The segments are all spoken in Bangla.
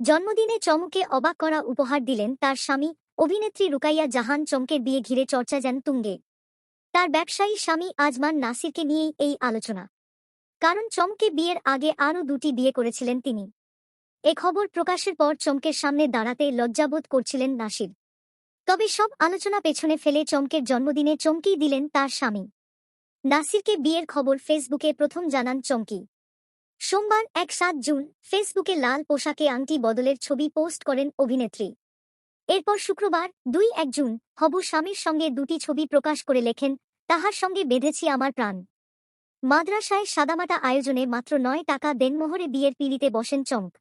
জন্মদিনে চমকে অবাক করা উপহার দিলেন তার স্বামী অভিনেত্রী রুকাইয়া জাহান চমকের বিয়ে ঘিরে চর্চা যেন তুঙ্গে। তার ব্যবসায়ী স্বামী আজমান নাসিরকে নিয়েই এই আলোচনা। কারণ চমকে বিয়ের আগে আরও দুটি বিয়ে করেছিলেন তিনি। এ খবর প্রকাশের পর চমকের সামনে দাঁড়াতে লজ্জাবোধ করছিলেন নাসির। তবে সব আলোচনা পেছনে ফেলে চমকের জন্মদিনে চমকেই দিলেন তার স্বামী। নাসিরকে বিয়ের খবর ফেসবুকে প্রথম জানান চমকি। সোমবার এক সাত জুন ফেসবুকে লাল পোশাকে আংটি বদলের ছবি পোস্ট করেন অভিনেত্রী। এরপর শুক্রবার দুই এক জুন হবু স্বামীর সঙ্গে দুটি ছবি প্রকাশ করে লেখেন, তাহার সঙ্গে বেঁধেছি আমার প্রাণ। মাদ্রাসায় সাদামাটা আয়োজনে মাত্র নয় টাকা দেনমোহরে বিয়ের পিড়িতে বসেন চমক।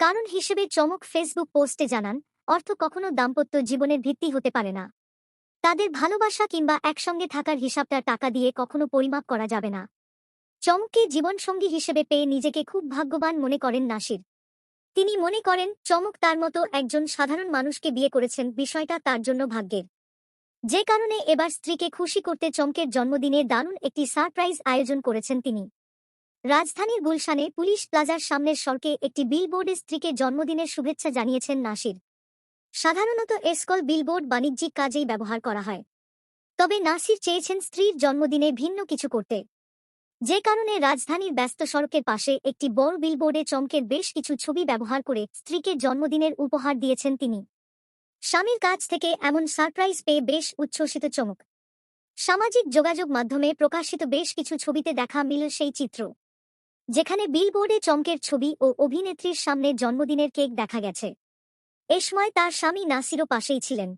কারণ হিসেবে চমক ফেসবুক পোস্টে জানান, অর্থ কখনো দাম্পত্য জীবনের ভিত্তি হতে পারে না। তাদের ভালোবাসা কিংবা একসঙ্গে থাকার হিসাবটা টাকা দিয়ে কখনো পরিমাপ করা যাবে না। চমককে জীবনসঙ্গী হিসেবে পেয়ে নিজেকে খুব ভাগ্যবান মনে করেন নাসির। তিনি মনে করেন, চমক তার মতো একজন সাধারণ মানুষকে বিয়ে করেছেন, বিষয়টা তার জন্য ভাগ্যের। যে কারণে এবার স্ত্রীকে খুশি করতে চমকের জন্মদিনে দারুণ একটি সারপ্রাইজ আয়োজন করেছেন তিনি। রাজধানীর গুলশানে পুলিশ প্লাজার সামনের সড়কে একটি বিলবোর্ডে স্ত্রীকে জন্মদিনের শুভেচ্ছা জানিয়েছেন নাসির। সাধারণত এসকল বিলবোর্ড বাণিজ্যিক কাজেই ব্যবহার করা হয়। তবে নাসির চেয়েছেন স্ত্রীর জন্মদিনে ভিন্ন কিছু করতে। যে কারণে রাজধানীর ব্যস্ত সড়কের পাশে একটি বড় বিলবোর্ডে চমকের বেশ কিছু ছবি ব্যবহার করে স্ত্রীকে জন্মদিনের উপহার দিয়েছেন তিনি। স্বামীর কাছ থেকে এমন সারপ্রাইজ পেয়ে বেশ উচ্ছ্বসিত চমক। সামাজিক যোগাযোগ মাধ্যমে প্রকাশিত বেশ কিছু ছবিতে দেখা মিল সেই চিত্র। যেখানে বিলবোর্ডে চমকের ছবি ও অভিনেত্রীর সামনে জন্মদিনের কেক দেখা গেছে। এ সময় তার স্বামী নাসিরও পাশেই ছিলেন।